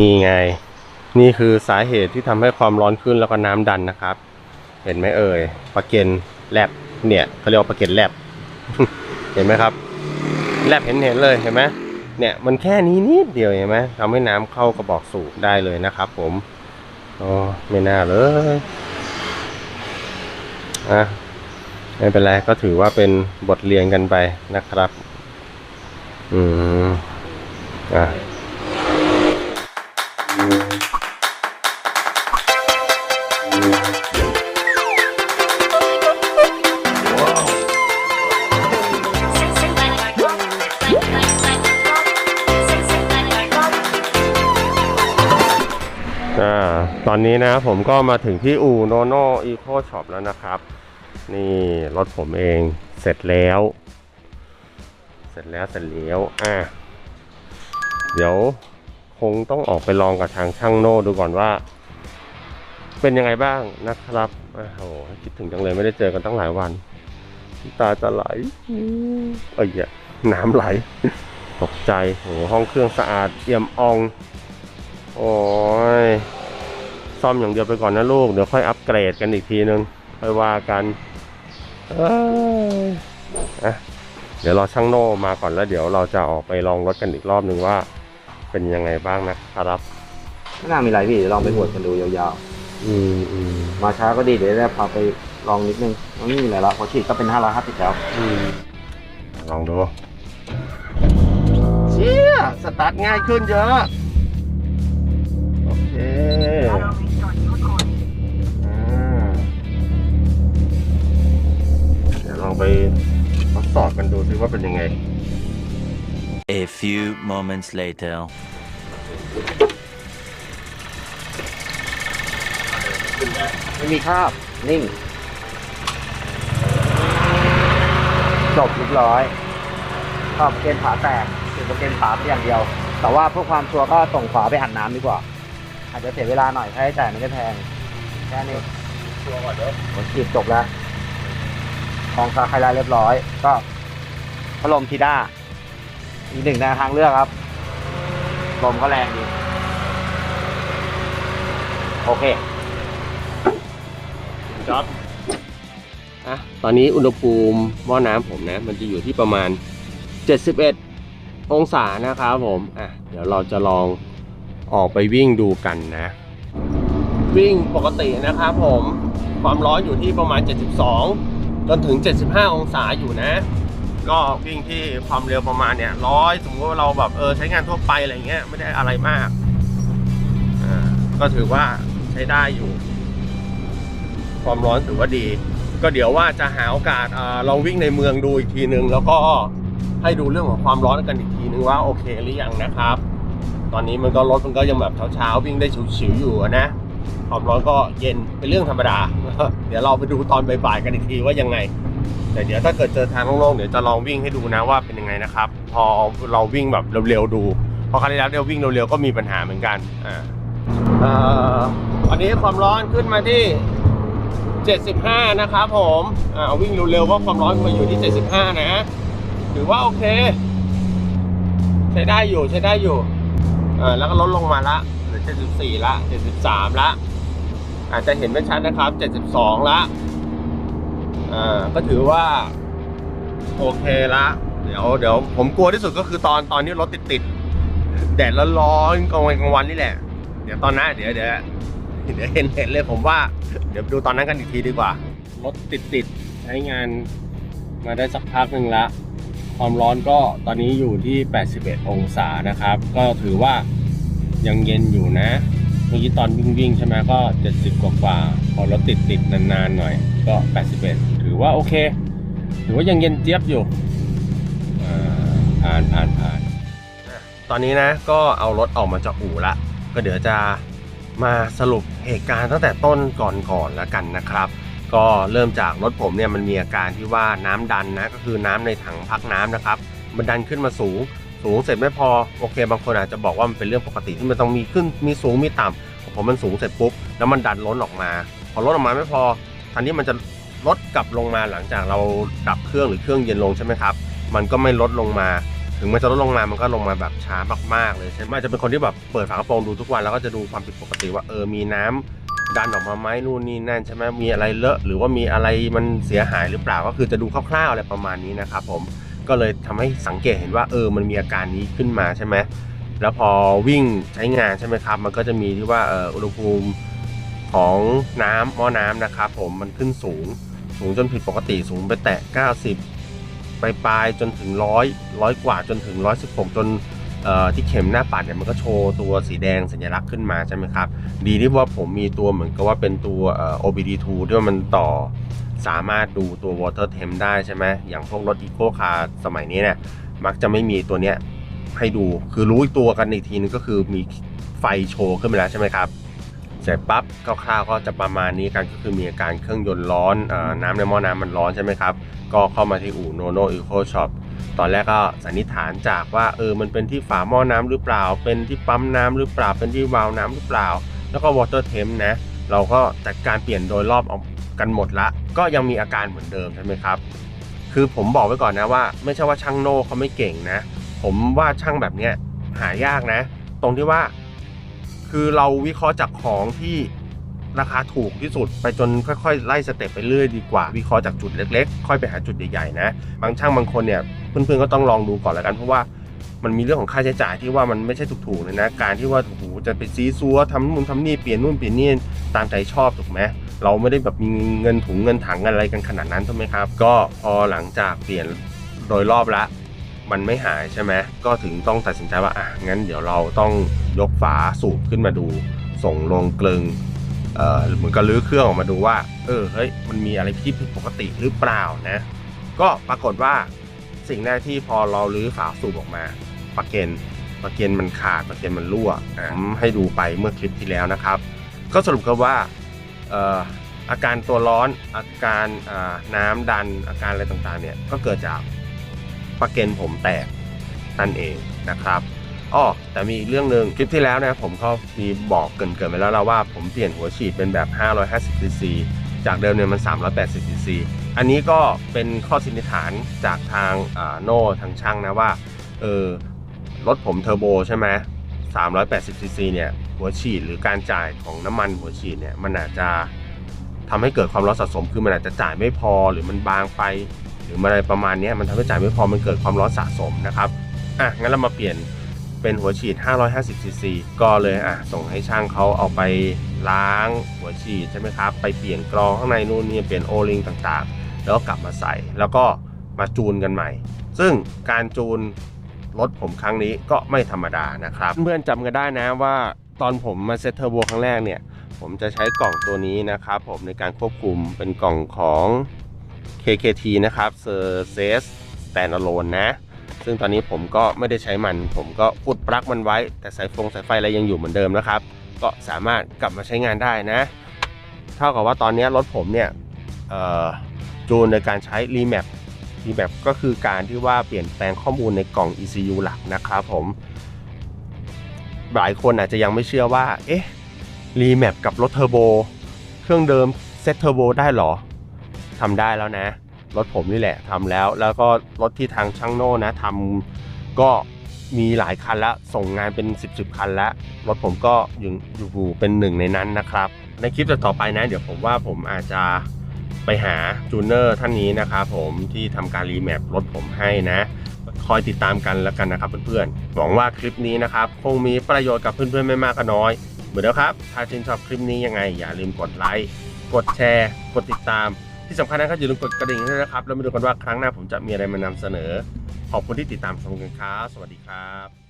นี่ไง นี่คือสาเหตุที่ทำให้ความร้อนขึ้นแล้วก็น้ำดันนะครับ เห็นไหมเอ่ยปลาเกนแลบเนี่ยเขาเรียกว่าปลาเกนแลบเห็นไหมครับ แลบเห็นเห็นเลยเห็นไหมเนี่ยมันแค่นี้นิดเดียวเห็นไหมทำให้น้ำเข้ากระบอกสูบได้เลยนะครับ ผมอ๋อไม่น่าเลยอะไม่เป็นไรก็ถือว่าเป็นบทเรียนกันไปนะครับ อืม อนนี้นะผมก็มาถึงที่อูโนโนอีโคช็อปแล้วนะครับ นี่รถผมเองเสร็จแล้ว เสร็จแล้วเสร็จแล้วอะเดี๋ยวคงต้องออกไปลองกับทางช่างโน่ดูก่อนว่า เป็นยังไงบ้างนะครับโอ้โหคิดถึงจังเลยไม่ได้เจอกันตั้งหลายวันตาจะไหลเอ้ยอย่าน้ำไหล ตกใจโหห้องเครื่องสะอาดเอี่ยมอ่อง โอ้ย ซ่อมอย่างเดียวไปก่อนนะลูก เดี๋ยวค่อยอัปเกรดกันอีกทีนึงค่อยว่ากันเอ้ยอะเดี๋ยวรอช่างโน่มาก่อนแล้วเดี๋ยวเราจะออกไปลองรถกันอีกรอบนึงว่า เป็นยังไงบ้างนะครับไม่น่ามีอะไรพี่เดี๋ยวลองไปหวดกันดูยาวอืมอืมๆ มาช้าก็ดีเดี๋ยวได้พาไปลองนิดนึงมันไม่มีอะไรละพอฉีดก็เป็น550แล้วอืมลองดูเชี่ยสตาร์ทง่ายขึ้นเยอะ โอเคอ่ องไปทดสอบกันดูซิว่าเป็นยังไง A few moments later. ไม่มีคราบนิ่งจบเรียบร้อยขอบเกณฑ์ฝาแตกเก็บเกณฑ์ฝาไปอย่างเดียว แต่ว่าเพื่อความชัวร์ก็ส่งฝาไปอัดน้ำดีกว่า อาจจะเสียเวลาหน่อยค่าใช้จ่ายไม่ได้แพง แค่นี้ชัวร์ก่อนเด้อผมฉีดจบแล้ว กองซาไคลายเรียบร้อย ก็พัดลมทีด้าอีกหนึ่งในทางเลือกครับ ลมก็แรงดี โอเคจ๊อบอะตอนนี้อุณหภูมิหม้อน้ำผมนะ มันจะอยู่ที่ประมาณ 71 องศานะครับผม อะ เดี๋ยวเราจะลองออกไปวิ่งดูกันนะ วิ่งปกตินะครับผม ความร้อนอยู่ที่ประมาณ 72 จนถึง 75 องศาอยู่นะ ก็วิ่งที่ความเร็วประมาณเนี่ยร้อยสมมติว่าเราแบบเออใช้งานทั่วไปอะไรเงี้ยไม่ได้อะไรมากอ่าก็ถือว่าใช้ได้อยู่ ความร้อนถือว่าดี ก็เดี๋ยวว่าจะหาโอกาสอลองวิ่งในเมืองดูอีกทีนึง แล้วก็ให้ดูเรื่องของความร้อนกันอีกทีนึงว่าโอเคหรือยังนะครับ ตอนนี้มันก็รถมันก็ยังแบบเช้าๆวิ่งได้ฉิวๆอยู่นะ ความร้อนก็เย็นเป็นเรื่องธรรมดา เดี๋ยวเราไปดูตอนบ่ายๆกันอีกทีว่ายังไง แต่เดี๋ยวถ้าเกิดเจอทางโล่งๆเดี๋ยวจะลองวิ่งให้ดูนะว่าเป็นยังไงนะครับ พอเราวิ่งแบบเร็วๆดูพอครั้งที่แล้วเราวิ่งเร็วๆก็มีปัญหาเหมือนกันอ่าอันนี้ความร้อนขึ้นมาที่ 75 นะครับผมอ่าวิ่งเร็วๆก็ความร้อนมาอยู่ที่ 75 นะถือว่าโอเค ใช้ได้อยู่ใช้ได้อยู่อ่าแล้วก็ลดลงมาละ 74 ละ 73 ละ อาจจะเห็นไม่ชัดนะครับ 72 ละอ่าก็ถือว่า โอเคละ เดี๋ยวเดี๋ยวผมกลัวที่สุดก็คือตอนตอนนี้รถติดติดแดดร้อนๆกลางวันกลางวันนี่แหละ เดี๋ยวตอนนั้นเดี๋ยวเดี๋ยวเดี๋ยวเห็นเห็นเลยผมว่า เดี๋ยวไปดูตอนนั้นกันอีกทีดีกว่า รถติดติดใช้งานมาได้สักพักหนึ่งละ ความร้อนก็ตอนนี้อยู่ที่ 81 องศานะครับ ก็ถือว่า ยังเย็นอยู่นะ เมื่อกี้ตอนวิ่งวิ่งๆใช่ไหมก็ 70 กว่ากว่าๆพอรถติดติดๆนานๆหน่อยก็ 81 ถือว่าโอเค ถือว่ายังเย็นเจี๊ยบอยู่ผ่านผ่านผ่านตอนนี้นะก็เอารถออกมาจากอู่ละก็เดี๋ยวจะมาสรุปเหตุการณ์ตั้งแต่ต้นก่อนก่อนแล้วกันนะครับ ก็เริ่มจากรถผมเนี่ยมันมีอาการที่ว่าน้ำดันนะก็คือน้ำในถังพักน้ำนะครับ มันดันขึ้นมาสูง สูงเสร็จไม่พอโอเค บางคนอาจจะบอกว่ามันเป็นเรื่องปกติที่มันต้องมีขึ้นมีสูงมีต่ำของผมมันสูงเสร็จปุ๊บแล้วมันดันล้นออกมา พอล้นออกมาไม่พอทันนี้มันจะลดกลับลงมาหลังจากเราดับเครื่องหรือเครื่องเย็นลงใช่ไหมครับ มันก็ไม่ลดลงมา ถึงมันจะลดลงมามันก็ลงมาแบบช้ามากๆเลยใช่ไหมจะเป็นคนที่แบบเปิดฝากระโปรงดูทุกวันแล้วก็จะดูความผิดปกติว่าเออมีน้ำดันออกมาไหมนู่นนี่นั่นใช่ไหมมีอะไรเลอะหรือว่ามีอะไรมันเสียหายหรือเปล่าก็คือจะดูคร่าวๆอะไรประมาณนี้นะครับผม ก็เลยทำให้สังเกตเห็นว่าเออมันมีอาการนี้ขึ้นมาใช่ไหมแล้วพอวิ่งใช้งานใช่ไหมครับ มันก็จะมีที่ว่าเอออุณหภูมิของน้ำหม้อน้ำนะครับผมมันขึ้นสูง สูงจนผิดปกติสูงไปแตะ 90 ไปปลายจนถึงร้อยร้อยกว่าจนถึง 116 จน ที่เข็มหน้าปัดเนี่ยมันก็โชว์ตัวสีแดงสัญลักษณ์ขึ้นมาใช่ไหมครับ ดีที่ว่าผมมีตัวเหมือนกับว่าเป็นตัว OBD2 ที่ว่ามันต่อสามารถดูตัว water temp ได้ใช่ไหมอย่างพวกรถ Eco Car สมัยนี้เนี่ยมักจะไม่มีตัวเนี้ยให้ดูคือรู้ตัวกันอีกทีนึงก็คือมีไฟโชว์ขึ้นมาแล้วใช่ไหมครับเสร็จปั๊บคร่าวๆก็จะประมาณนี้กันก็คือมีอาการเครื่องยนต์ร้อนอน้ำในหม้อน้ำมันร้อนใช่ไหมครับ ก็เข้ามาที่อู่โนโนอีโคช็อป ตอนแรกก็สันนิษฐานจากว่าเออมันเป็นที่ฝาหม้อน้ำหรือเปล่า เป็นที่ปั๊มน้ำหรือเปล่า เป็นที่วาล์วน้ำหรือเปล่า แล้วก็วอเตอร์เทมนะ เราก็จัดการเปลี่ยนโดยรอบออกกันหมดละ ก็ยังมีอาการเหมือนเดิมใช่ไหมครับ คือผมบอกไว้ก่อนนะว่า ไม่ใช่ว่าช่างโน่เขาไม่เก่งนะ ผมว่าช่างแบบเนี้ยหายากนะ ตรงที่ว่า คือเราวิเคราะห์จากของที่ ราคาถูกที่สุด ไปจนค่อยๆ ไล่สเต็ปไปเรื่อยดีกว่า วิเคราะห์จากจุดเล็กๆ ค่อยไปหาจุดใหญ่ๆนะ บางช่างบางคนเนี่ยเพื่อนๆก็ต้องลองดูก่อนแล้วกันเพราะว่ามันมีเรื่องของค่าใช้จ่ายที่ว่ามันไม่ใช่ถูกๆเลยนะ การที่ว่าโอ้โหจะไปซีซัวทำนู่นทำนี่เปลี่ยนนู่นเปลี่ยนนี่ตามใจชอบถูกไหมเราไม่ได้แบบมีเงินถุงเงินถังอะไรกันขนาดนั้นถูกไหมครับ ก็พอหลังจากเปลี่ยนโดยรอบละ มันไม่หายใช่ไหมก็ถึงต้องตัดสินใจว่าอะงั้นเดี๋ยวเราต้องยกฝาสูบขึ้นมาดู ส่งลงกลึง เหมือนกับลื้อเครื่องออกมาดูว่า เออเฮ้ยมันมีอะไรที่ผิดปกติหรือเปล่านะ ก็ปรากฏว่าสิ่งแรกที่พอเราลื้อฝาสูบออกมาปลั๊กเกนปลั๊กเกนมันขาดปลั๊กเกนมันรั่วผมให้ดูไปเมื่อคลิปที่แล้วนะครับ ก็สรุปกันว่าอาการตัวร้อนอาการน้ำดันอาการอะไรต่างๆเนี่ยก็เกิดจากปลั๊กเกนผมแตกนั่นเองนะครับ อ้อแต่มีอีกเรื่องหนึ่งคลิปที่แล้วนะผมก็มีบอกเกรินๆไปแล้วแล้วว่าผมเปลี่ยนหัวฉีดเป็นแบบ 550 cc จากเดิมเนี่ยมัน 380 cc อันนี้ก็เป็นข้อสันนิษฐานจากทางโน่ทางช่างนะว่าเออรถผมเทอร์โบใช่ไหม380 cc เนี่ยหัวฉีดหรือการจ่ายของน้ำมันหัวฉีดเนี่ยมันอาจจะทำให้เกิดความร้อนสะสมคือมันอาจจะจ่ายไม่พอหรือมันบางไปหรืออะไรประมาณนี้มันทำให้จ่ายไม่พอมันเกิดความร้อนสะสมนะครับอะงั้นเรามาเปลี่ยน เป็นหัวฉีด 550 cc ก็เลยอะส่งให้ช่างเขาเอาไปล้างหัวฉีดใช่ไหมครับ ไปเปลี่ยนกรองข้างในนู่นนี่เปลี่ยนโอลิงต่างๆ แล้วก็กลับมาใส่ แล้วก็มาจูนกันใหม่ ซึ่งการจูนรถผมครั้งนี้ก็ไม่ธรรมดานะครับ เพื่อนๆจำกันได้นะว่าตอนผมมาเซตเทอร์โบครั้งแรกเนี่ย ผมจะใช้กล่องตัวนี้นะครับผมในการควบคุมเป็นกล่องของ KKT นะครับ s e r c e s Standalone นะ ซึ่งตอนนี้ผมก็ไม่ได้ใช้มัน ผมก็อุดปลั๊กมันไว้ แต่สายฟงสายไฟอะไรยังอยู่เหมือนเดิมนะครับ ก็สามารถกลับมาใช้งานได้นะ เท่ากับว่าตอนนี้รถผมเนี่ยจูนในการใช้ Remap Remap ก็คือการที่ว่าเปลี่ยนแปลงข้อมูลในกล่อง ECU หลักนะครับผม หลายคนอาจจะยังไม่เชื่อว่า เอ๊ะ Remap กับรถเทอร์โบเครื่องเดิมเซตเทอร์โบได้หรอทำได้แล้วนะ รถผมนี่แหละทำแล้ว แล้วก็รถที่ทางช่างโน่นะทำก็มีหลายคันแล้วส่งงานเป็น 10บสคันแล้วรถผมก็อยู่อยู่เป็นหนึ่งในนั้นนะครับ ในคลิปต่อไปนะ เดี๋ยวผมว่าผมอาจจะไปหาจูเนอร์ท่านนี้นะครับผมที่ทำการรีแมปรถผมให้นะ คอยติดตามกันแล้วกันนะครับเพื่อนๆหวังว่าคลิปนี้นะครับ คงมีประโยชน์กับเพื่อนๆไม่มากก็น้อยเหมือนเดิมครับ ถ้าชื่นชอบคลิปนี้ยังไง อย่าลืมกดไลค์กดแชร์ กดติดตาม ที่สำคัญนะครับอย่าลืมกดกระดิ่งด้วยนะครับ แล้วมาดูกันว่าครั้งหน้าผมจะมีอะไรมานำเสนอ ขอบคุณที่ติดตามชมกันครับ สวัสดีครับ